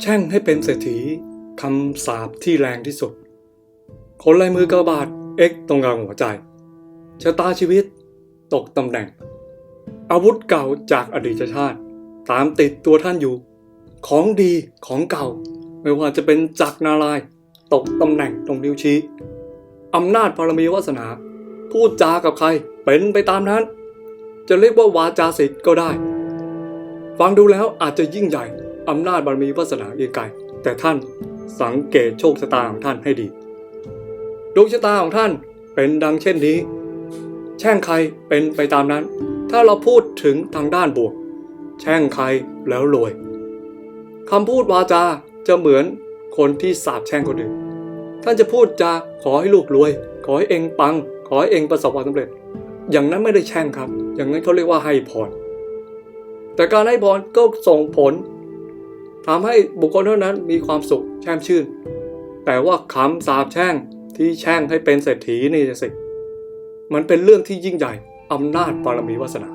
แช่งให้เป็นเศรษฐีคำสาปที่แรงที่สุด คนลายมือกระบาดเอ็กตรงกลางหัวใจชะตาชีวิต ตกตำแหน่ง อาวุธเก่าจากอดีตชาติ ตามติดตัวท่านอยู่ ของดีของเก่า ไม่ว่าจะเป็นจักรนาราย ตกตำแหน่งตรงนิ้วชี้อำนาจบารมีวาสนา พูดจากับใครเป็นไปตามนั้น จะเรียกว่าวาจาศิษย์ก็ได้ ฟังดูแล้วอาจจะยิ่งใหญ่ อำนาจบารมีวาสนาเอียงไกลแต่ท่านสังเกตโชคชะตาของท่านให้ดีดวงชะตาของท่านเป็นดังเช่นนี้ แช่งใครเป็นไปตามนั้น ถ้าเราพูดถึงทางด้านบวก แช่งใครแล้วรวยคำพูดวาจาจะเหมือนคนที่สาบแช่งคนอื่น ท่านจะพูดจาขอให้ลูกรวย ขอให้เองปัง ขอให้เองประสบความสำเร็จ อย่างนั้นไม่ได้แช่งครับ อย่างนั้นเขาเรียกว่าให้พรแต่การให้พรก็ส่งผล ทำให้บุคคลเท่านั้นมีความสุขแช่มชื่น แต่ว่าคำสาปแช่งที่แช่งให้เป็นเศรษฐีนี่สิ มันเป็นเรื่องที่ยิ่งใหญ่อำนาจบารมีวาสนา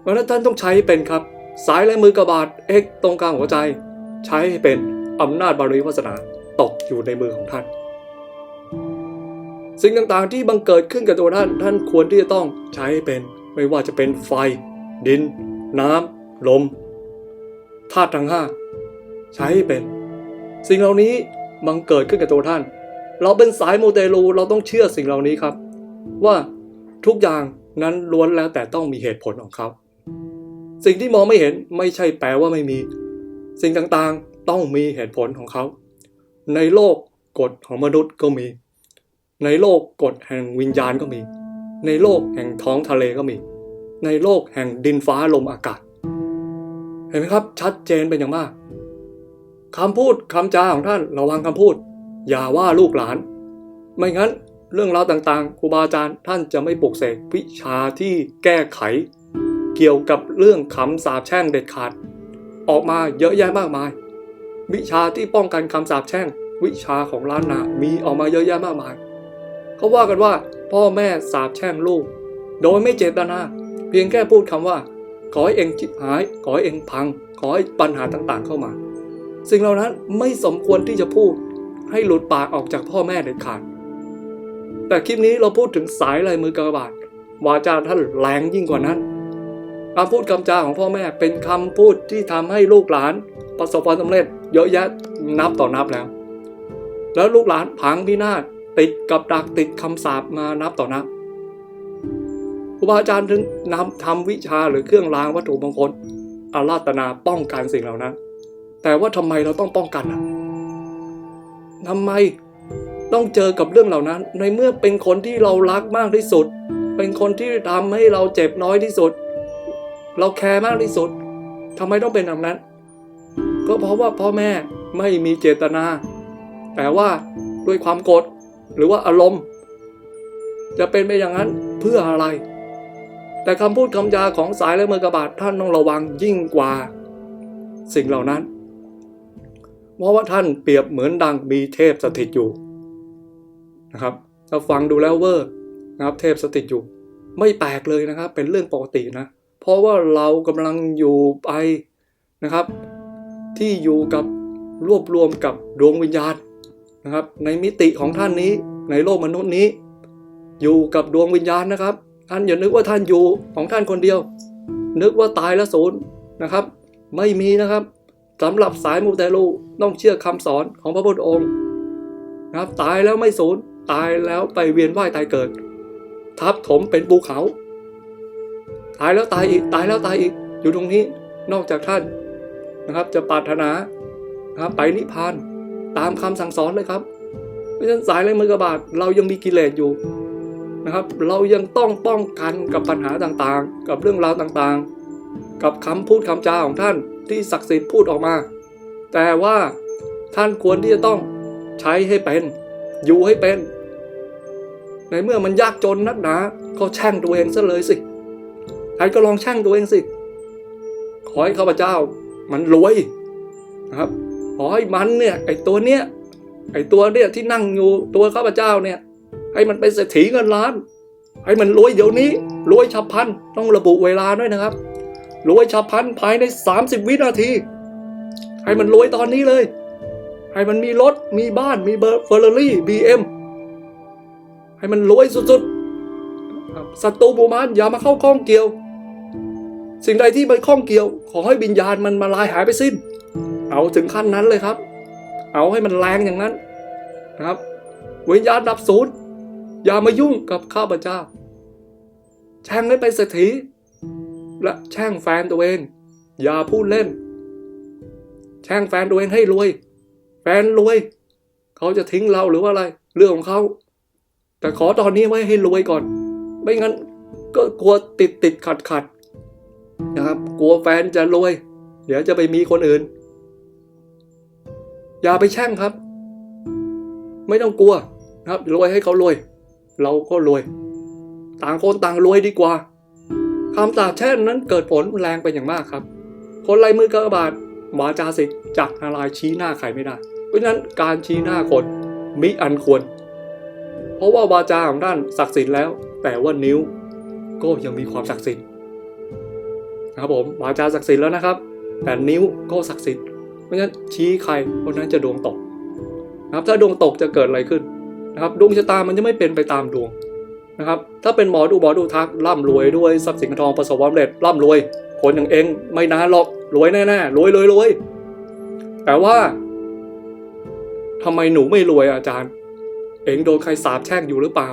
เพราะนั้นท่านต้องใช้ให้เป็นครับ สายและมือกระบาดเอ็กตรงกลางหัวใจ ใช้ให้เป็นอำนาจบารมีวาสนาตกอยู่ในมือของท่าน สิ่งต่างๆที่บังเกิดขึ้นกับตัวท่าน ท่านควรที่จะต้องใช้ให้เป็น ไม่ว่าจะเป็นไฟ ดิน น้ำลมธาตุทั้งห้า ใช้ให้เป็น สิ่งเหล่านี้บังเกิดขึ้นกับตัวท่าน เราเป็นสายมูเตลูเราต้องเชื่อสิ่งเหล่านี้ครับ ว่าทุกอย่างนั้นล้วนแล้วแต่ต้องมีเหตุผลของเขาสิ่งที่มองไม่เห็นไม่ใช่แปลว่าไม่มี สิ่งต่างๆต้องมีเหตุผลของเขา ในโลกกฎของมนุษย์ก็มี ในโลกกฎแห่งวิญญาณก็มี ในโลกแห่งท้องทะเลก็มี ในโลกแห่งดินฟ้าลมอากาศ เห็นไหมครับ ชัดเจนเป็นอย่างมาก คำพูดคำจาของท่านระวังคำพูด อย่าว่าลูกหลาน ไม่งั้นเรื่องราวต่างๆครูบาอาจารย์ท่านจะไม่ปลุกเสกวิชาที่แก้ไข เกี่ยวกับเรื่องคำสาปแช่งเด็ดขาด ออกมาเยอะแยะมากมาย วิชาที่ป้องกันคำสาปแช่ง วิชาของล้านนามีออกมาเยอะแยะมากมายเขาว่ากันว่าพ่อแม่สาปแช่งลูก โดยไม่เจตนา เพียงแค่พูดคำว่า ขอให้เองจิบหาย ขอให้เองพัง ขอให้ปัญหาต่างๆเข้ามา สิ่งเหล่านั้นไม่สมควรที่จะพูดให้หลุดปากออกจากพ่อแม่เด็ดขาด แต่คลิปนี้เราพูดถึงสายลายมือกระบาดวาจาท่านแรงยิ่งกว่านั้นคำพูดคำจาของพ่อแม่เป็นคำพูดที่ทำให้ลูกหลาน ประสบความสำเร็จ เยอะแยะนับต่อนับแล้ว แล้วลูกหลานพังพินาศติดกับดักติดคำสาปมานับต่อนับครูบาอาจารย์ถึงนำทำวิชาหรือเครื่องรางวัตถุมงคลอาราธนาป้องกันสิ่งเหล่านั้น แต่ว่าทำไมเราต้องป้องกันอะทำไมต้องเจอกับเรื่องเหล่านั้น ในเมื่อเป็นคนที่เรารักมากที่สุด เป็นคนที่ทำให้เราเจ็บน้อยที่สุด เราแคร์มากที่สุดทำไมต้องเป็นแบบนั้น ก็เพราะว่าพ่อแม่ไม่มีเจตนา แต่ว่าด้วยความโกรธหรือว่าอารมณ์ จะเป็นไปอย่างนั้นเพื่ออะไร แต่คำพูดคำจาของสายและมือกระบาดท่านต้องระวังยิ่งกว่า สิ่งเหล่านั้น เพราะว่าท่านเปรียบเหมือนดังมีเทพสถิตอยู่นะครับเราฟังดูแล้วเวอร์นะครับ เทพสถิตอยู่ ไม่แปลกเลยนะครับ เป็นเรื่องปกตินะ เพราะว่าเรากำลังอยู่ไปนะครับ ที่อยู่กับรวบรวมกับดวงวิญญาณนะครับ ในมิติของท่านนี้ในโลกมนุษย์นี้ อยู่กับดวงวิญญาณนะครับ ท่านอย่านึกว่าท่านอยู่ของท่านคนเดียว นึกว่าตายแล้วศูนย์นะครับ ไม่มีนะครับ สำหรับสายมูเตลูต้องเชื่อคำสอนของพระพุทธองค์นะครับตายแล้วไม่สูญตายแล้วไปเวียนว่ายตายเกิด ทับถมเป็นภูเขา ตายแล้วตายอีกตายแล้วตายอีกอยู่ตรงนี้นอกจากท่านนะครับ จะปรารถนานะครับไปนิพพานตามคำสั่งสอนเลยครับเพราะฉะนั้นสายเลยมือกระบาดเรายังมีกิเลสอยู่นะครับ เรายังต้องป้องกันกับปัญหาต่างๆ กับเรื่องราวต่างๆ กับคำพูดคำจาของท่าน ที่ศักดิ์สิทธิ์พูดออกมา แต่ว่าท่านควรที่จะต้องใช้ให้เป็น อยู่ให้เป็น ในเมื่อมันยากจนนักหนาก็แช่งตัวเองซะเลยสิท่านก็ลองแช่งตัวเองสิ ขอให้ข้าพเจ้า มันรวยนะครับ ขอให้มันเนี่ยไอตัวเนี้ยไอตัวเนี่ยที่นั่งอยู่ตัวข้าพเจ้าเนี่ย ให้มันเป็นเศรษฐีเงินล้าน ให้มันรวยเดี๋ยวนี้รวยฉับพลันต้องระบุเวลาด้วยนะครับ รวยฉับพลันภายใน 30 วินาที ให้มันรวยตอนนี้เลย ให้มันมีรถ มีบ้าน มีเบอร์เฟอร์รารี่บีเอ็มให้มันรวยสุดๆศัตรูบูมานอย่ามาเข้าข้องเกี่ยว สิ่งใดที่มันข้องเกี่ยว ขอให้วิญญาณมันมาลายหายไปสิ้น เอาถึงขั้นนั้นเลยครับ เอาให้มันแรงอย่างนั้นนะครับวิญญาณดับศูนย์อย่ามายุ่งกับข้าพเจ้าแช่งให้เป็นเศรษฐี และแช่งแฟนตัวเอง อย่าพูดเล่น แช่งแฟนตัวเองให้รวย แฟนรวย เขาจะทิ้งเราหรือว่าอะไร เรื่องของเขา แต่ขอตอนนี้ไว้ให้รวยก่อน ไม่งั้น ก็กลัวติดติดขัดขัดนะครับ กลัวแฟนจะรวย เดี๋ยวจะไปมีคนอื่น อย่าไปแช่งครับ ไม่ต้องกลัวนะครับรวยให้เขารวย เราก็รวย ต่างคนต่างรวยดีกว่า คำสาปแช่งนั้นเกิดผลแรงเป็นอย่างมากครับ คนไรมือกระบาดวาจาสิทธิ์จักนารายชี้หน้าใครไม่ได้ เพราะฉะนั้นการชี้หน้าคนมิอันควร เพราะว่าวาจาของท่านศักดิ์สิทธิ์แล้ว แต่ว่านิ้วก็ยังมีความศักดิ์สิทธิ์นะครับผมวาจาศักดิ์สิทธิ์แล้วนะครับ แต่นิ้วก็ศักดิ์สิทธิ์เพราะฉะนั้นชี้ใครคนนั้นจะดวงตกนะครับถ้าดวงตกจะเกิดอะไรขึ้นนะครับดวงชะตามันจะไม่เป็นไปตามดวง นะครับ ถ้าเป็นหมอดูหมอดูทักร่ำรวยด้วยทรัพย์สินทองประสบความสำเร็จร่ำรวย คนอย่างเองไม่นานหรอกรวยแน่ๆรวยรวยรวยแต่ว่าทำไมหนูไม่รวยอาจารย์ เองโดนใครสาปแช่งอยู่หรือเปล่า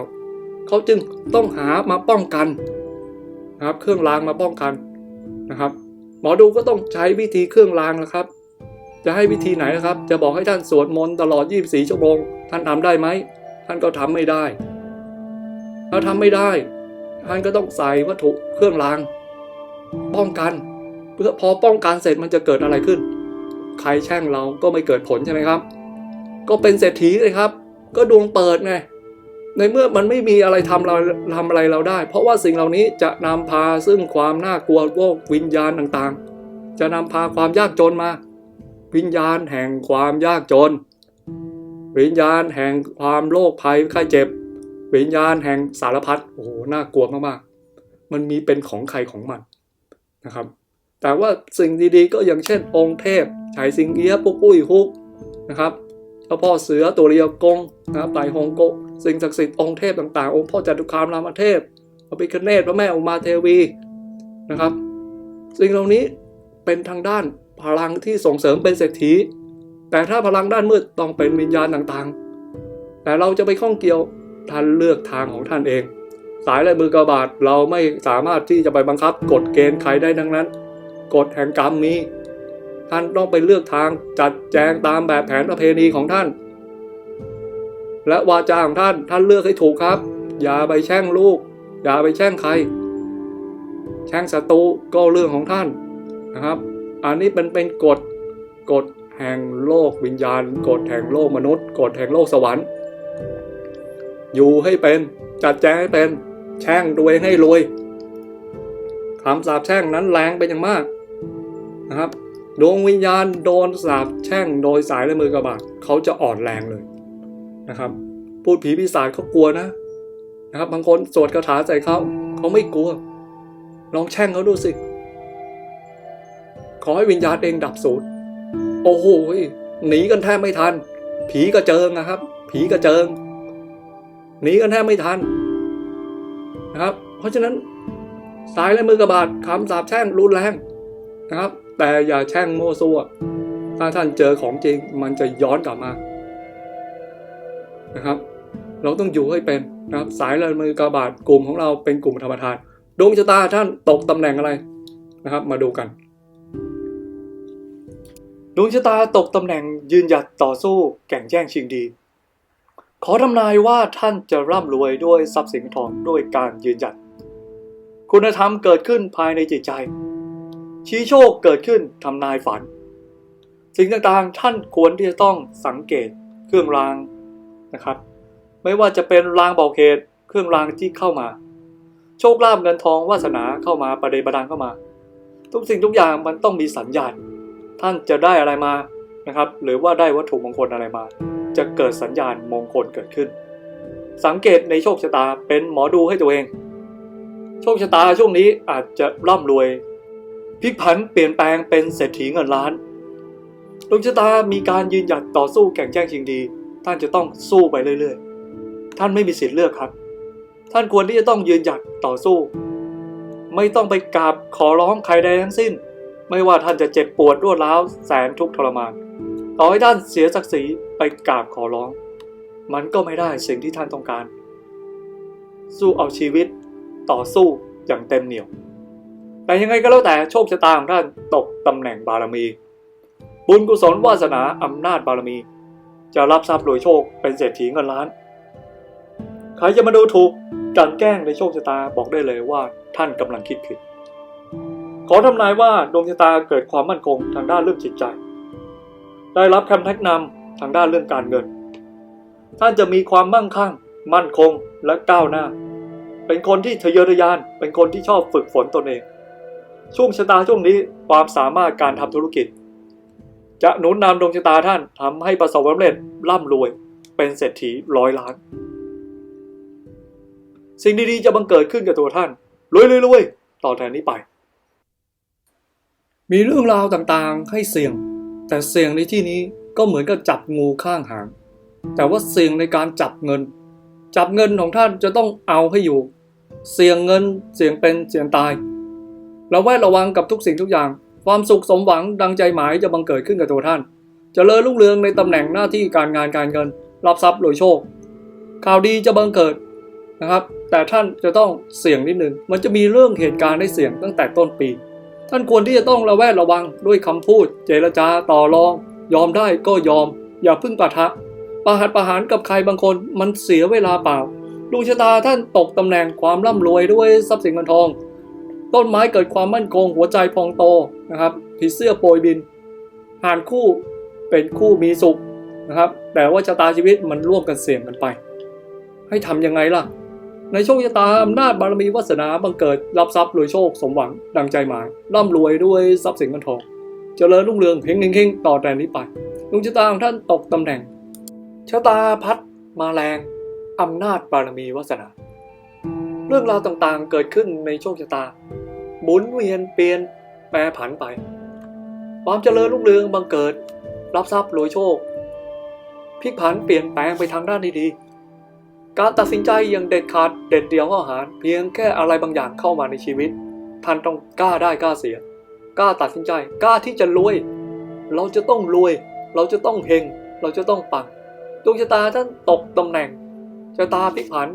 เขาจึงต้องหามาป้องกันนะครับ เครื่องรางมาป้องกันนะครับ หมอดูก็ต้องใช้วิธีเครื่องรางนะครับ จะให้วิธีไหนนะครับ จะบอกให้ท่านสวดมนต์ตลอด 24 ชั่วโมง ท่านทำได้ไหม ท่านก็ทำไม่ได้ ถ้าทำไม่ได้ท่านก็ต้องใส่วัตถุเครื่องราง ป้องกัน เพื่อพอป้องกันเสร็จมันจะเกิดอะไรขึ้น ใครแช่งเราก็ไม่เกิดผลใช่ไหมครับ ก็เป็นเศรษฐีเลยครับ ก็ดวงเปิดไงในเมื่อมันไม่มีอะไรทำเราทำอะไรเราได้ เพราะว่าสิ่งเหล่านี้จะนำพาซึ่งความน่ากลัวโรควิญญาณต่างๆ จะนำพาความยากจนมา วิญญาณแห่งความยากจน วิญญาณแห่งความโรคภัยไข้เจ็บ วิญญาณแห่งสารพัดโอ้โหน่ากลัวมากๆ มันมีเป็นของใครของมันนะครับ แต่ว่าสิ่งดีๆก็อย่างเช่น องค์เทพฉายสิงเอียะปุกปุ้ยฮุกนะครับเจ้าพ่อเสือตัวเรียวกงนะครับไตฮงโกสิ่งศักดิ์สิทธิ์องค์เทพต่างๆ องค์พ่อจตุคามรามเทพพระพิคเนตพระแม่อุมาเทวีนะครับ สิ่งเหล่านี้เป็นทางด้านพลังที่ส่งเสริมเป็นเศรษฐีแต่ถ้าพลังด้านมืดต้องเป็นวิญญาณต่างๆ แต่เราจะไปข้องเกี่ยว ท่านเลือกทางของท่านเอง สายลายมือกระบาดเราไม่สามารถที่จะไปบังคับกฎเกณฑ์ใครได้ดังนั้น กฎแห่งกรรมมีท่านต้องไปเลือกทางจัดแจงตามแบบแผนประเพณีของท่าน และวาจาของท่านท่านเลือกให้ถูกครับ อย่าไปแช่งลูก อย่าไปแช่งใคร แช่งศัตรูก็เรื่องของท่านนะครับ อันนี้เป็นเป็นกฎกฎแห่งโลกวิญญาณ กฎแห่งโลกมนุษย์ กฎแห่งโลกสวรรค์ อยู่ให้เป็น จัดแจงให้เป็น แช่งตัวเองให้รวยคำสาปแช่งนั้นแรงเป็นอย่างมากนะครับ ดวงวิญญาณโดนสาปแช่งโดยสายและมือกระบาดเขาจะอ่อนแรงเลยนะครับ พูดผีปีศาจเขากลัวนะนะครับ บางคนสวดคาถาใส่เขาเขาไม่กลัว ลองแช่งเขาดูสิ ขอให้วิญญาณเองดับสูญโอ้โหหนีกันแทบไม่ทัน ผีกระเจิงนะครับ ผีกระเจิง หนีกันแทบไม่ทันนะครับ เพราะฉะนั้นสายและมือกระบาดคำสาปแช่งรุนแรงนะครับ แต่อย่าแช่งโม้ซั่วถ้าท่านเจอของจริงมันจะย้อนกลับมานะครับ เราต้องอยู่ให้เป็นนะครับ สายและมือกระบาดกลุ่มของเราเป็นกลุ่มธรรมทานดวงชะตาท่านตกตำแหน่งอะไรนะครับ มาดูกันดวงชะตาตกตำแหน่งยืนหยัดต่อสู้แก่งแย่งชิงดี ขอทำนายว่าท่านจะร่ำรวยด้วยทรัพย์สินทองด้วยการยืนหยัด คุณธรรมเกิดขึ้นภายในจิตใจ ชี้โชคเกิดขึ้นทำนายฝัน สิ่งต่างๆท่านควรที่จะต้องสังเกตเครื่องรางนะครับ ไม่ว่าจะเป็นรางบอกเหตุเครื่องรางที่เข้ามา โชคลาภเงินทองวาสนาเข้ามาประเดประดังเข้ามา ทุกสิ่งทุกอย่างมันต้องมีสัญญาณ ท่านจะได้อะไรมานะครับ หรือว่าได้วัตถุมงคลอะไรมา จะเกิดสัญญาณมงคลเกิดขึ้น สังเกตในโชคชะตาเป็นหมอดูให้ตัวเอง โชคชะตาช่วงนี้อาจจะร่ำรวยพลิกผันเปลี่ยนแปลงเป็นเศรษฐีเงินล้านดวงชะตามีการยืนหยัดต่อสู้แข่งแย่งชิงดี ท่านจะต้องสู้ไปเรื่อยๆ ท่านไม่มีสิทธิ์เลือกครับ ท่านควรที่จะต้องยืนหยัดต่อสู้ ไม่ต้องไปกราบขอร้องใครใดทั้งสิ้น ไม่ว่าท่านจะเจ็บปวดรวดร้าวแสนทุกข์ทรมาน ต่อให้ท่านเสียศักดิ์ศรีไปกราบขอร้อง มันก็ไม่ได้สิ่งที่ท่านต้องการ สู้เอาชีวิตต่อสู้อย่างเต็มเหนี่ยว แต่ยังไงก็แล้วแต่โชคชะตาของท่านตกตำแหน่งบารมี บุญกุศลวาสนาอำนาจบารมี จะรับทรัพย์รวยโชคเป็นเศรษฐีเงินล้าน ใครจะมาดูถูกกลันแกล้งในโชคชะตาบอกได้เลยว่าท่านกำลังคิดผิดขอทำนายว่าดวงชะตาเกิดความมั่นคงทางด้านเรื่องจิตใจ ได้รับคำแนะนำทางด้านเรื่องการเงิน ท่านจะมีความมั่งคั่ง มั่นคงและก้าวหน้า เป็นคนที่ทะเยอทะยาน เป็นคนที่ชอบฝึกฝนตนเอง ช่วงชะตาช่วงนี้ความสามารถการทำธุรกิจ จะหนุนนำดวงชะตาท่านทำให้ประสบความสำเร็จร่ำรวย เป็นเศรษฐีร้อยล้าน สิ่งดีๆจะบังเกิดขึ้นกับตัวท่านรวยๆๆต่อแต่นี้ไป มีเรื่องราวต่างๆ ให้เสี่ยง แต่เสี่ยงในที่นี้ก็เหมือนกับจับงูข้างหาง แต่ว่าเสี่ยงในการจับเงิน จับเงินของท่านจะต้องเอาให้อยู่ เสี่ยงเงินเสี่ยงเป็นเสี่ยงตายเระแวดระวังกับทุกสิ่งทุกอย่าง ความสุขสมหวังดังใจหมายจะบังเกิดขึ้นกับตัวท่านจเจริญรุ่งเรืองในตำแหน่งหน้าที่การงานการเงิน รับทรัพย์รวยโชค ข่าวดีจะบังเกิดนะครับ แต่ท่านจะต้องเสี่ยงนิดนึงมันจะมีเรื่องเหตุการณ์ให้เสี่ยงตั้งแต่ต้นปี ท่านควรที่จะต้องระแวดระวังด้วยคำพูด เจรจาต่อรอง ยอมได้ก็ยอม อย่าพึ่งปะทะประหัตประหารกับใครบางคนมันเสียเวลาเปล่าดวงชะตาท่านตกตำแหน่งความร่ำรวยด้วยทรัพย์สินเงินทอง ต้นไม้เกิดความมั่นคงหัวใจพองโตนะครับผีเสื้อโปรยบินหานคู่เป็นคู่มีสุขนะครับ แต่ว่าชะตาชีวิตมันร่วมกันเสี่ยงกันไป ให้ทำยังไงล่ะ ในโชคชะตาอำนาจบารมีวาสนาบังเกิดรับทรัพย์รวยโชคสมหวังดังใจหมายร่ำรวยด้วยทรัพย์สินเงินทองเจริญรุ่งเรืองเฮงเฮงเฮงต่อแต่นี้ไปดวงชะตาของท่านตกตำแหน่งชะตาพัดมาแรงอำนาจบารมีวาสนา เรื่องราวต่างๆเกิดขึ้นในโชคชะตา หมุนเวียนเปลี่ยนแปรผันไป ความเจริญรุ่งเรืองบังเกิด รับทรัพย์รวยโชคพลิกผันเปลี่ยนแปลงไปทางด้านดีๆ การตัดสินใจอย่างเด็ดขาดเด็ดเดี่ยวข้อหาร เพียงแค่อะไรบางอย่างเข้ามาในชีวิต ท่านต้องกล้าได้กล้าเสียกล้าตัดสินใจกล้าที่จะรวย เราจะต้องรวย เราจะต้องเฮงเราจะต้องปังดวงชะตาท่านตกตำแหน่งชะตาพลิกผันจ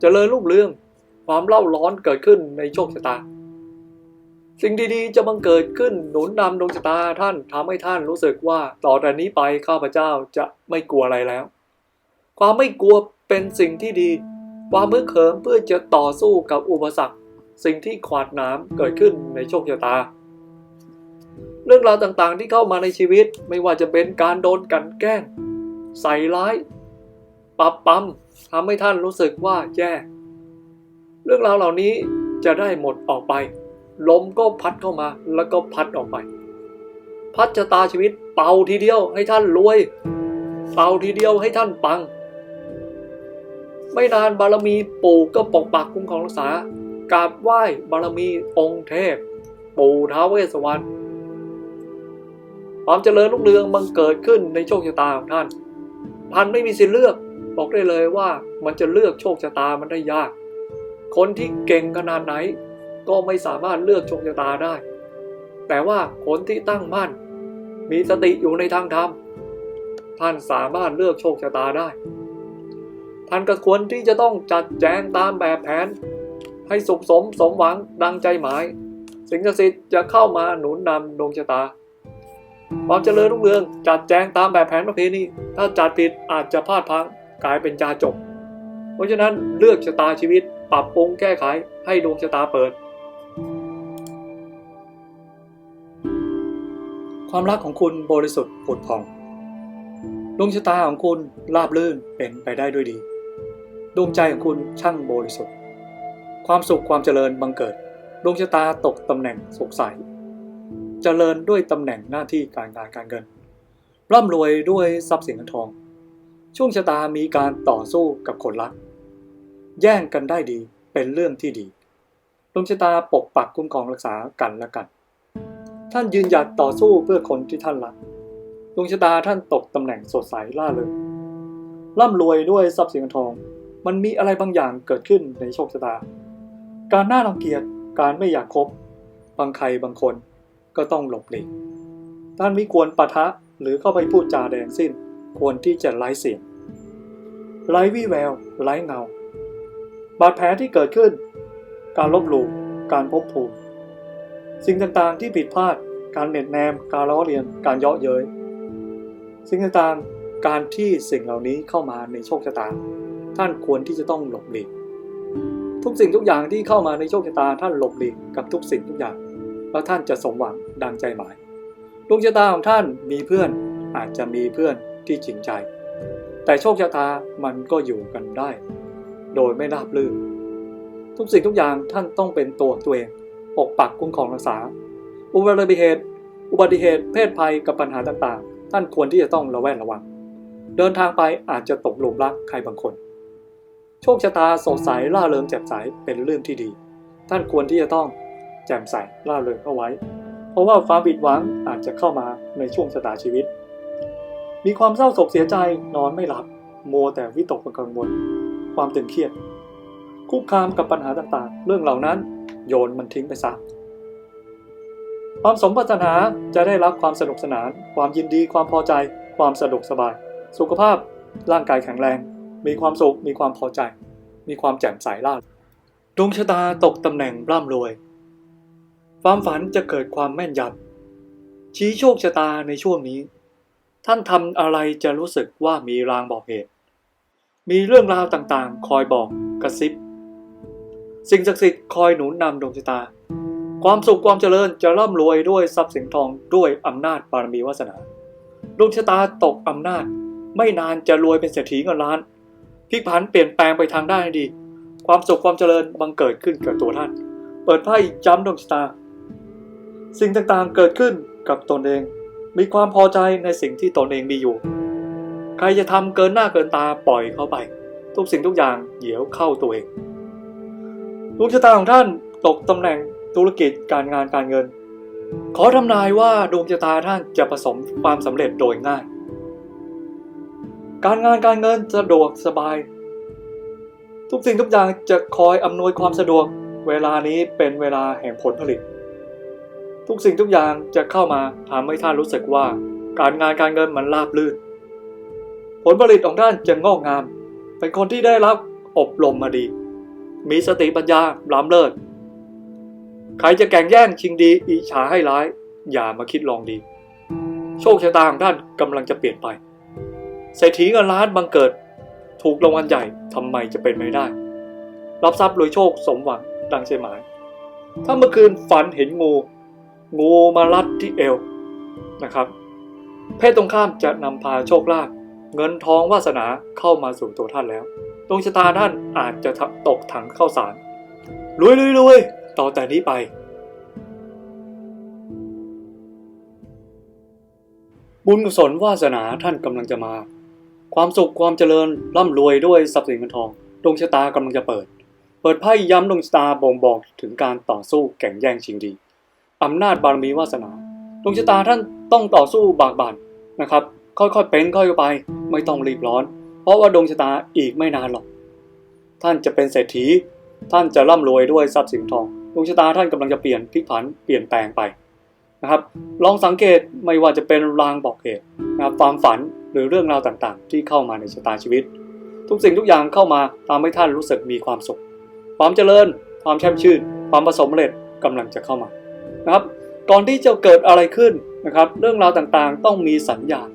เจริญรุ่งเรือง ความเล่าร้อนเกิดขึ้นในโชคชะตา สิ่งดีๆจะบังเกิดขึ้นหนุนนำดวงชะตาท่านทำให้ท่านรู้สึกว่าต่อแต่นี้ไปข้าพเจ้าจะไม่กลัวอะไรแล้ว ความไม่กลัว เป็นสิ่งที่ดีความมือเขิมเพื่อจะต่อสู้กับอุปสรรค สิ่งที่ขวาดน้ำเกิดขึ้นในโชคชะตา เรื่องราวต่างๆที่เข้ามาในชีวิตไม่ว่าจะเป็นการโดนกันแกล้ง ใส่ร้ายปรับปั๊มทำให้ท่านรู้สึกว่าแย่ เรื่องราวเหล่านี้จะได้หมดออกไป ลมก็พัดเข้ามาแล้วก็พัดออกไป พัดชะตาชีวิตเป่าทีเดียวให้ท่านรวย เป่าทีเดียวให้ท่านปัง ไม่นานบารมีปู่ก็ปกปักคุ้มครองรักษากราบไหว้บารมีองค์เทพ ปู่ท้าวเวสสวรรณความเจริญรุ่งเรืองบังเกิดขึ้นในโชคชะตาของท่านพันไม่มีสิทธิ์เลือก บอกได้เลยว่ามันจะเลือกโชคชะตามันได้ยาก คนที่เก่งขนาดไหน ก็ไม่สามารถเลือกโชคชะตาได้ แต่ว่าคนที่ตั้งมั่น มีสติอยู่ในทางธรรม ท่านสามารถเลือกโชคชะตาได้ ท่านก็ควรที่จะต้องจัดแจงตามแบบแผน ให้สุขสมสมหวังดังใจหมาย สิ่งศักดิ์สิทธิ์จะเข้ามาหนุนนำดวงชะตา ความเจริญรุ่งเรืองจัดแจงตามแบบแผนประเพณีถ้าจัดผิดอาจจะพลาดพังกลายเป็นจาจบ เพราะฉะนั้นเลือกชะตาชีวิต ปรับปรุงแก้ไขให้ดวงชะตาเปิด ความรักของคุณบริสุทธิ์ผุดผ่องดวงชะตาของคุณราบรื่นเป็นไปได้ด้วยดี ดวงใจของคุณช่างบริสุทธิ์ ความสุขความเจริญบังเกิด ดวงชะตาตกตำแหน่งสุขใสเจริญด้วยตำแหน่งหน้าที่การงานการเงิน ร่ำรวยด้วยทรัพย์สินเงินทอง ช่วงชะตามีการต่อสู้กับคนรัก แย่งกันได้ดีเป็นเรื่องที่ดี ดวงชะตาปกปักคุ้มครองรักษากันและกัน ท่านยืนหยัดต่อสู้เพื่อคนที่ท่านรัก ดวงชะตาท่านตกตำแหน่งสดใสล่าเริงร่ำรวยด้วยทรัพย์สินเงินทอง มันมีอะไรบางอย่างเกิดขึ้นในโชคชะตา การน่ารังเกียจ การไม่อยากคบบางใครบางคนก็ต้องหลบหลีก ท่านไม่ควรปะทะหรือเข้าไปพูดจาแดงสิ้น ควรที่จะไร้เสียง ไร้วี่แวว ไร้เงา บาดแผลที่เกิดขึ้น การลบหลู่ การพบภูมิ สิ่งต่างๆที่ผิดพลาด การเน็ตแนม การล้อเลียน การเยาะเย้ย สิ่งต่างๆ การที่สิ่งเหล่านี้เข้ามาในโชคชะตา ท่านควรที่จะต้องหลบหลีกทุกสิ่งทุกอย่างที่เข้ามาในโชคชะตาท่านหลบหลีกกับทุกสิ่งทุกอย่างแล้วท่านจะสมหวังดังใจหมายดวงชะตาของท่านมีเพื่อนอาจจะมีเพื่อนที่จริงใจ แต่โชคชะตามันก็อยู่กันได้ โดยไม่ราบรื่นทุกสิ่งทุกอย่างท่านต้องเป็นตัวตัวเองปกปักคุ้มครองรักษา อุบัติเหตุ อุบัติเหตุเพศภัยกับปัญหาต่างๆ ท่านควรที่จะต้องระแวดระวัง เดินทางไปอาจจะตกหลุมรักใครบางคน โชคชะตาสดใสล่าเริงแจ่มใสเป็นเรื่องที่ดี ท่านควรที่จะต้องแจ่มใสล่าเริงเข้าไว้ เพราะว่าความผิดหวังอาจจะเข้ามาในช่วงชะตาชีวิต มีความเศร้าโศกเสียใจนอนไม่หลับมัวแต่วิตกกังวล ความตึงเครียด คุกคามกับปัญหาต่างๆ เรื่องเหล่านั้นโยนมันทิ้งไปซะความสมปรารถนาจะได้รับความสนุกสนาน ความยินดี ความพอใจ ความสะดวกสบาย สุขภาพ ร่างกายแข็งแรง มีความสุข มีความพอใจ มีความแจ่มใสล่าดวงชะตาตกตำแหน่งร่ำรวย ความฝันจะเกิดความแม่นยำชี้โชคชะตาในช่วงนี้ ท่านทำอะไรจะรู้สึกว่ามีรางบอกเหตุ มีเรื่องราวต่างๆ คอยบอกกระซิบ สิ่งศักดิ์สิทธิ์คอยหนุนนำดวงชะตา ความสุขความเจริญจะร่ำรวยด้วยทรัพย์สินทองด้วยอำนาจบารมีวาสนาดวงชะตาตกอำนาจไม่นานจะรวยเป็นเศรษฐีเงินล้าน พลิกผันเปลี่ยนแปลงไปทางด้านดี ความสุขความเจริญบังเกิดขึ้นกับตัวท่าน เปิดไพ่ย้ำดวงชะตา สิ่งต่างๆเกิดขึ้นกับตนเอง มีความพอใจในสิ่งที่ตนเองมีอยู่ ใครจะทำเกินหน้าเกินตาปล่อยเข้าไป ทุกสิ่งทุกอย่างเดี๋ยวเข้าตัวเองดวงชะตาของท่านตกตำแหน่งธุรกิจการงานการเงิน ขอทำนายว่าดวงชะตาท่านจะประสบความสำเร็จโดยง่าย การงานการเงินสะดวกสบาย ทุกสิ่งทุกอย่างจะคอยอำนวยความสะดวก เวลานี้เป็นเวลาแห่งผลผลิต ทุกสิ่งทุกอย่างจะเข้ามาทำให้ท่านรู้สึกว่า การงานการเงินมันราบรื่น ผลผลิตของท่านจะงอกงาม เป็นคนที่ได้รับอบรมมาดี มีสติปัญญาล้ำเลิศใครจะแข่งแย่งชิงดีอิจฉาให้ร้าย อย่ามาคิดลองดี โชคชะตาของท่านกำลังจะเปลี่ยนไป เศรษฐีเงินล้านบังเกิด ถูกรางวัลใหญ่ทำไมจะเป็นไม่ได้ รับทรัพย์รวยโชคสมหวังดังใจหมาย ถ้าเมื่อคืนฝันเห็นงู งูมารัดที่เอวนะครับ เพศตรงข้ามจะนำพาโชคลาภเงินทองวาสนาเข้ามาสู่ตัวท่านแล้วดวงชะตาท่านอาจจะตกถังเข้าสารรวยรวยรวยต่อแต่นี้ไปบุญกุศลวาสนาท่านกำลังจะมา ความสุขความเจริญร่ำรวยด้วยทรัพย์สินเงินทองดวงชะตากำลังจะเปิด เปิดไพ่ย้ำดวงชะตาบ่งบอกถึงการต่อสู้แข่งแย่งชิงดีอำนาจบารมีวาสนาดวงชะตาท่านต้องต่อสู้บากบั่นนะครับ ค่อยๆเป็นค่อยๆไป ไม่ต้องรีบร้อน เพราะว่าดวงชะตาอีกไม่นานหรอก ท่านจะเป็นเศรษฐี ท่านจะร่ำรวยด้วยทรัพย์สินทองดวงชะตาท่านกำลังจะเปลี่ยนพลิกผันเปลี่ยนแปลงไปนะครับ ลองสังเกตไม่ว่าจะเป็นรางบอกเหตุนะครับความฝัน หรือเรื่องราวต่างๆ ที่เข้ามาในชะตาชีวิต ทุกสิ่งทุกอย่างเข้ามาทำให้ท่านรู้สึกมีความสุข ความเจริญ ความแช่มชื่น ความประสบความสำเร็จกำลังจะเข้ามานะครับก่อนที่จะเกิดอะไรขึ้นนะครับ เรื่องราวต่างๆ ต้องมีสัญญาณ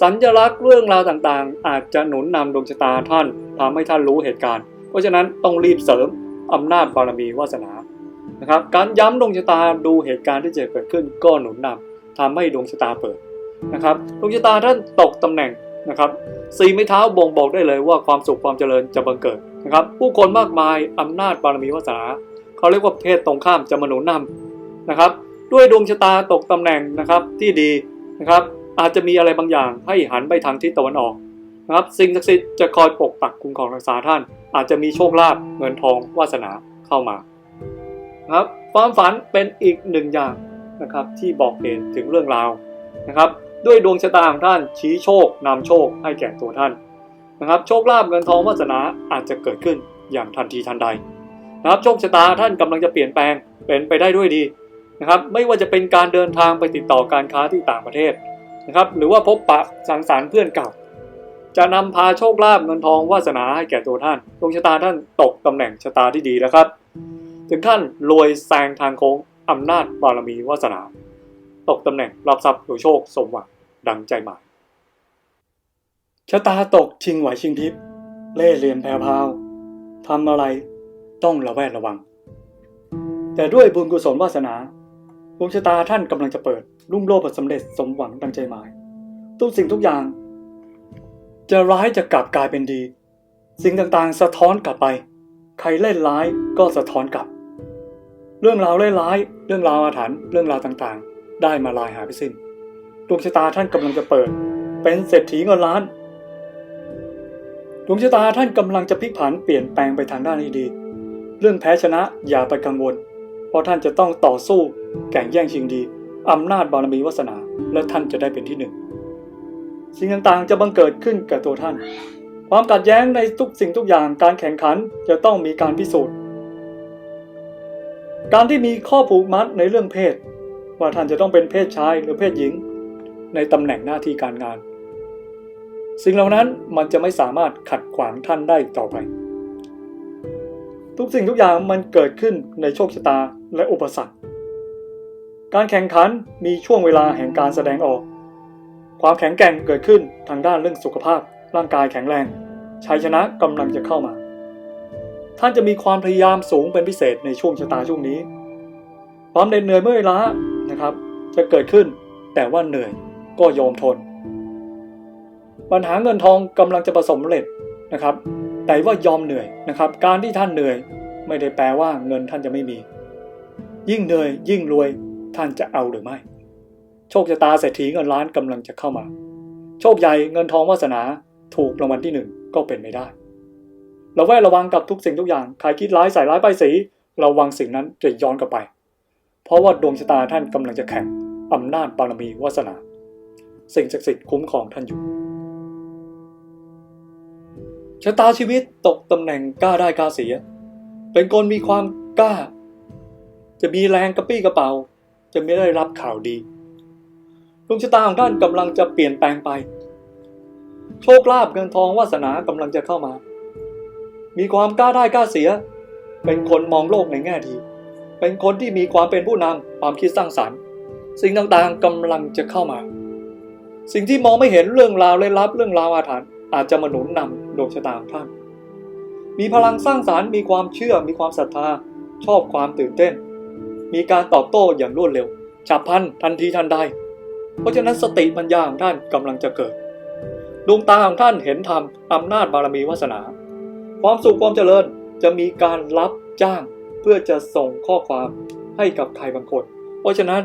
สัญลักษณ์เรื่องราวต่างๆ อาจจะหนุนนำดวงชะตาท่านทำให้ท่านรู้เหตุการณ์ เพราะฉะนั้นต้องรีบเสริมอำนาจบารมีวาสนานะครับ การย้ำดวงชะตาดูเหตุการณ์ที่จะเกิดขึ้นก็หนุนนำทำให้ดวงชะตาเปิด นะครับดวงชะตาท่านตกตำแหน่งนะครับสีไม้เท้าบ่งบอกได้เลยว่าความสุขความเจริญจะบังเกิดนะครับ ผู้คนมากมายอำนาจบารมีวาสนาเขาเรียกว่าเพศตรงข้ามจะมาหนุนนำนะครับ ด้วยดวงชะตาตกตำแหน่งนะครับที่ดีนะครับ อาจจะมีอะไรบางอย่างให้หันไปทางทิศตะวันออกนะครับ สิ่งศักดิ์สิทธิ์จะคอยปกปักคุ้มครองรักษาท่าน อาจจะมีโชคลาภเงินทองวาสนาเข้ามานะครับความฝันเป็นอีกหนึ่งอย่างนะครับที่บอกเหตุถึงเรื่องราวนะครับ ด้วยดวงชะตาของท่านชี้โชคนำโชคให้แก่ตัวท่านนะครับโชคลาภเงินทองวาสนาอาจจะเกิดขึ้นอย่างทันทีทันใดนะครับโชคชะตาท่านกำลังจะเปลี่ยนแปลงเป็นไปได้ด้วยดีนะครับไม่ว่าจะเป็นการเดินทางไปติดต่อการค้าที่ต่างประเทศนะครับหรือว่าพบปะสังสรรค์เพื่อนเก่า จะนำพาโชคลาภเงินทองวาสนาให้แก่ตัวท่านดวงชะตาท่านตกตำแหน่งชะตาที่ดีแล้วครับ ถึงท่านรวยแซงทางโค้งอำนาจบารมีวาสนา ตกตำแหน่งรับทรัพย์โดยโชคสมหวังดังใจหมายชะตาตกชิงไหวชิงทิพย์เล่เหลี่ยมแผ่พาวทำอะไรต้องระแวดระวัง แต่ด้วยบุญกุศลวาสนาดวงชะตาท่านกำลังจะเปิด รุ่งโรจน์สำเร็จสมหวังดังใจหมาย ทุกสิ่งทุกอย่าง จะร้ายจะกลับกลายเป็นดี สิ่งต่างๆ สะท้อนกลับไป ใครเล่นร้ายก็สะท้อนกลับ เรื่องราวเล่นร้าย เรื่องราวอาถรรพ์เรื่องราวต่างๆ ได้มาลายหายไปสิ้นดวงชะตาท่านกำลังจะเปิด เป็นเศรษฐีเงินล้านดวงชะตาท่านกำลังจะพลิกผันเปลี่ยนแปลงไปทางด้านที่ดี เรื่องแพ้ชนะอย่าไปกังวล เพราะท่านจะต้องต่อสู้แข่งแย่งชิงดีอำนาจบารมีวาสนา และท่านจะได้เป็นที่หนึ่งสิ่งต่างๆจะบังเกิดขึ้นกับตัวท่าน ความขัดแย้งในทุกสิ่งทุกอย่างการแข่งขันจะต้องมีการพิสูจน์ การที่มีข้อผูกมัดในเรื่องเพศ ว่าท่านจะต้องเป็นเพศชายหรือเพศหญิง ในตำแหน่งหน้าที่การงาน สิ่งเหล่านั้นมันจะไม่สามารถขัดขวางท่านได้ต่อไป ทุกสิ่งทุกอย่างมันเกิดขึ้นในโชคชะตาและอุปสรรค การแข่งขันมีช่วงเวลาแห่งการแสดงออก ความแข็งแกร่งเกิดขึ้นทางด้านเรื่องสุขภาพ ร่างกายแข็งแรงชัยชนะกำลังจะเข้ามา ท่านจะมีความพยายามสูงเป็นพิเศษในช่วงชะตาช่วงนี้ ความเหน็ดเหนื่อยเมื่อยล้า นะครับ จะเกิดขึ้นแต่ว่าเหนื่อยก็ยอมทน ปัญหาเงินทองกำลังจะประสบผสำเร็จนะครับ แต่ว่ายอมเหนื่อยนะครับ การที่ท่านเหนื่อยไม่ได้แปลว่าเงินท่านจะไม่มี ยิ่งเหนื่อยยิ่งรวยท่านจะเอาหรือไม่ โชคชะตาเศรษฐีเงินล้านกำลังจะเข้ามา โชคใหญ่เงินทองวาสนาถูกรางวัลที่หนึ่งก็เป็นไม่ได้เราแวดระวังกับทุกสิ่งทุกอย่าง ใครคิดร้ายใส่ร้ายป้ายสี ระวังสิ่งนั้นจะย้อนกลับไป เพราะว่าดวงชะตาท่านกำลังจะแข่งอำนาจบารมีวาสนา สิ่งศักดิ์สิทธิ์คุ้มครองท่านอยู่ ชะตาชีวิตตกตำแหน่งกล้าได้กล้าเสีย เป็นคนมีความกล้า จะมีแรงกระปี้กระเป๋า จะไม่ได้รับข่าวดีดวงชะตาของท่านกำลังจะเปลี่ยนแปลงไป โชคลาภเงินทองวาสนากำลังจะเข้ามา มีความกล้าได้กล้าเสีย เป็นคนมองโลกในแง่ดี เป็นคนที่มีความเป็นผู้นำความคิดสร้างสรรค์ สิ่งต่างๆกำลังจะเข้ามา สิ่งที่มองไม่เห็นเรื่องราวเลยลับเรื่องราวอาถรรพ์อาจจะมาหนุนนำดวงชะตาของท่าน มีพลังสร้างสารรค์มีความเชื่อมีความศรัทธา ชอบความตื่นเต้น มีการตอบโต้อย่างรวดเร็วฉับพลันทันทีทันใด เพราะฉะนั้นสติปัญญาของท่านกำลังจะเกิดดวงตาของท่านเห็นธรรมอำนาจบารมีวาสนา ความสุขความเจริญจะมีการรับจ้าง เพื่อจะส่งข้อความให้กับใครบางคน เพราะฉะนั้น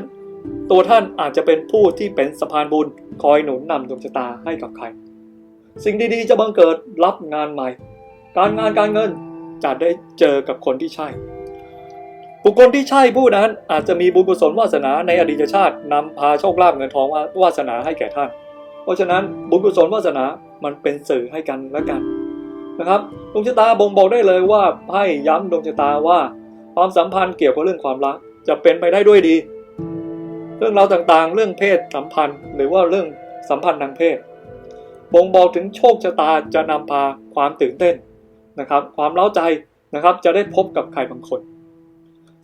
ตัวท่านอาจจะเป็นผู้ที่เป็นสะพานบุญคอยหนุนนำดวงชะตาให้กับใคร สิ่งดีๆจะบังเกิดรับงานใหม่ การงานการเงินจะได้เจอกับคนที่ใช่ บุคคลที่ใช่ผู้นั้นอาจจะมีบุญกุศลวาสนาในอดีตชาตินำพาโชคลาภเงินทองวาสนาให้แก่ท่าน เพราะฉะนั้นบุญกุศลวาสนามันเป็นสื่อให้กันและกันนะครับดวงชะตาบ่งบอกได้เลยว่าไพ่ย้ำดวงชะตาว่า ความสัมพันธ์เกี่ยวกับเรื่องความรัก จะเป็นไปได้ด้วยดี เรื่องราวต่างๆ เรื่องเพศสัมพันธ์ หรือว่าเรื่องสัมพันธ์ทางเพศบ่งบอกถึงโชคชะตาจะนำพาความตื่นเต้นนะครับ ความเล้าใจนะครับจะได้พบกับใครบางคน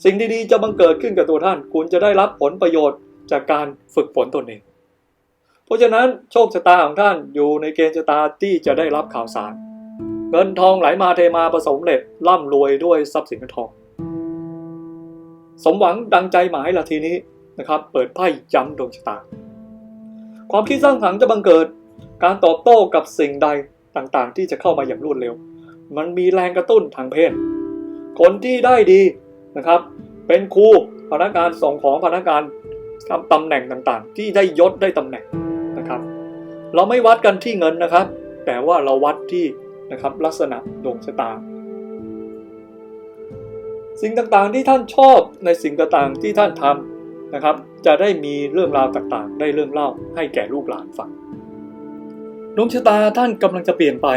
สิ่งดีๆจะบังเกิดขึ้นกับตัวท่าน คุณจะได้รับผลประโยชน์จากการฝึกฝนตนเอง เพราะฉะนั้นโชคชะตาของท่านอยู่ในเกณฑ์ชะตาที่จะได้รับข่าวสาร เงินทองไหลมาเทมาประสมเร็จร่ำรวยด้วยทรัพย์สินเงินทอง สมหวังดังใจหมายละทีนี้นะครับเปิดไพ่ย้ำดวงชะตา ความคิดสร้างสรรค์จะบังเกิด การตอบโต้กับสิ่งใดต่างๆ ที่จะเข้ามาอย่างรวดเร็ว มันมีแรงกระตุ้นทางเพศ คนที่ได้ดีนะครับ เป็นครูพนักงานส่งของพนักงานตำแหน่งต่างๆ ที่ได้ยศได้ตำแหน่งนะครับ เราไม่วัดกันที่เงินนะครับ แต่ว่าเราวัดที่นะครับลักษณะดวงชะตา สิ่งต่างๆที่ท่านชอบในสิ่งต่างๆที่ท่านทนะครับ จะได้มีเรื่องราวต่างๆ ได้เรื่องเล่าให้แก่ลูกหลานฟังดวงชะตาท่านกำลังจะเปลี่ยนไป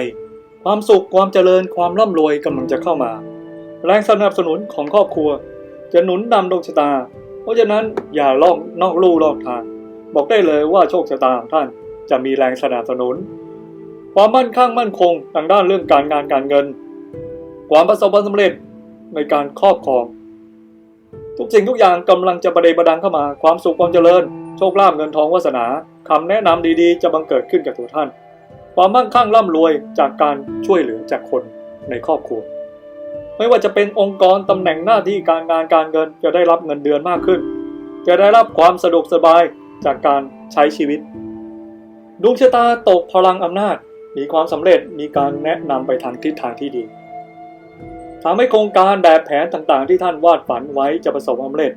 ความสุขความเจริญความร่ำรวยกำลังจะเข้ามา แรงสนับสนุนของครอบครัว จะหนุนนำดวงชะตา เพราะฉะนั้นอย่าล่องนอกลู่นอกทาง บอกได้เลยว่าโชคชะตาของท่านจะมีแรงสนับสนุน ความมั่นคงมั่นคงทางด้านเรื่องการงานการเงิน ความประสบความสำเร็จ ในการครอบครอง ทุกสิ่งทุกอย่างกำลังจะประเดประดังเข้ามา ความสุขความเจริญ โชคลาภเงินทองวาสนาคำแนะนำดีๆ จะบังเกิดขึ้นกับตัวท่าน ความมั่งคั่งร่ำรวยจากการช่วยเหลือจากคนในครอบครัว ไม่ว่าจะเป็นองค์กรตำแหน่งหน้าที่การงานการเงินจะได้รับเงินเดือนมากขึ้น จะได้รับความสะดวกสบายจากการใช้ชีวิตดวงชะตาตกพลังอำนาจมีความสำเร็จมีการแนะนำไปทางทิศทางที่ดี ทำให้โครงการแบบแผนต่างๆ ที่ท่านวาดฝันไว้จะประสบความสำเร็จ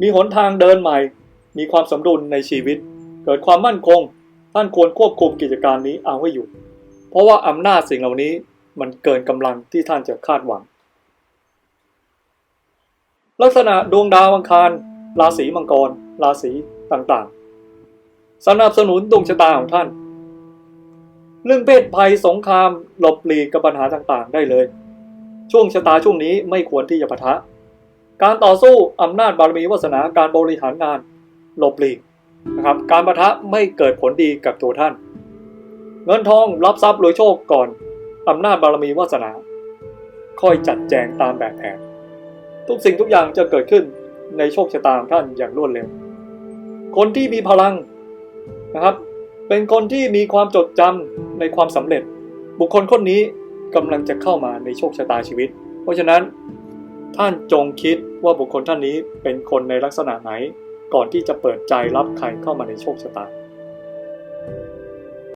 มีหนทางเดินใหม่ มีความสมดุลในชีวิต เกิดความมั่นคง ท่านควรควบคุมกิจการนี้เอาไว้อยู่ เพราะว่าอำนาจสิ่งเหล่านี้มันเกินกำลังที่ท่านจะคาดหวัง ลักษณะดวงดาวอังคาร ราศีมังกร ราศีต่างๆ สนับสนุนดวงชะตาของท่าน เรื่องเพศภัยสงครามหลบหลีกกับปัญหาต่างๆ ได้เลย ช่วงชะตาช่วงนี้ไม่ควรที่จะปะทะ การต่อสู้อำนาจบารมีวาสนาการบริหารงานหลบหลีกนะครับ การปะทะไม่เกิดผลดีกับตัวท่าน เงินทองรับทรัพย์รวยโชคก่อนอำนาจบารมีวาสนา ค่อยจัดแจงตามแบบแผน ทุกสิ่งทุกอย่างจะเกิดขึ้นในโชคชะตาของท่านอย่างรวดเร็ว คนที่มีพลังนะครับ เป็นคนที่มีความจดจำในความสำเร็จ บุคคลคนนี้ กำลังจะเข้ามาในโชคชะตาชีวิต เพราะฉะนั้นท่านจงคิดว่าบุคคลท่านนี้เป็นคนในลักษณะไหน ก่อนที่จะเปิดใจรับใครเข้ามาในโชคชะตา